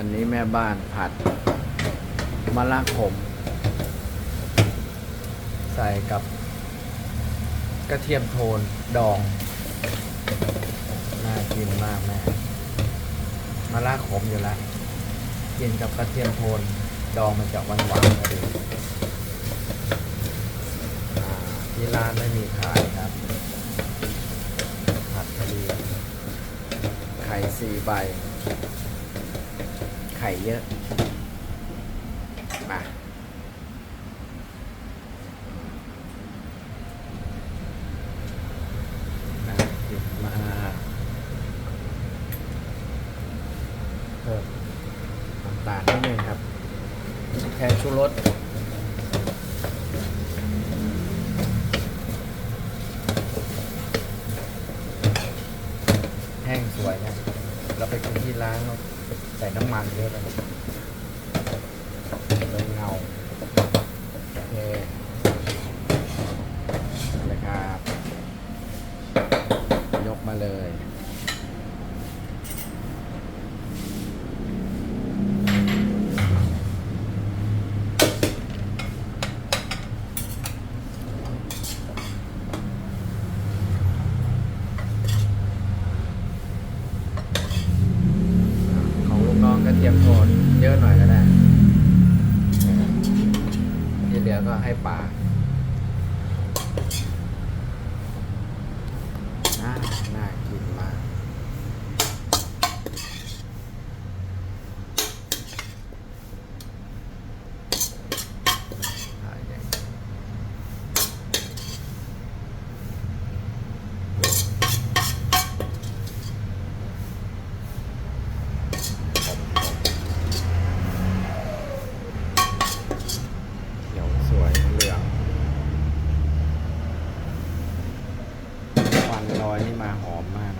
วันนี้แม่บ้านผัดมะละขม ใส่กับกระเทียมโทนดอง น่ากินมากแม่มะละขมอยู่แล้วกินกับกระเทียมโทนดองมันจะหวานหวานๆพอดีที่ร้านไม่มีขายครับ ผัดพอดีไข่สี่ใบ ข่เยอะ มาน่ากินมาเพิ่มน้ำตาลนิดนึงครับแทนชูรสแห้งสวยนะ เราไปกินที่ร้านเราใส่น้ำมันเยอะเลยเป็นเงา โอเคเอาเลยครับ ยกมาเลย ของลู กระเทียมโทนเยอะหน่อยก็ได้ที่เหลือก็ให้ปลาน่ากินมาก ถ่ายอย่างนี้เขียวสวยเหลือง ควันลอยนี่มาหอมมาก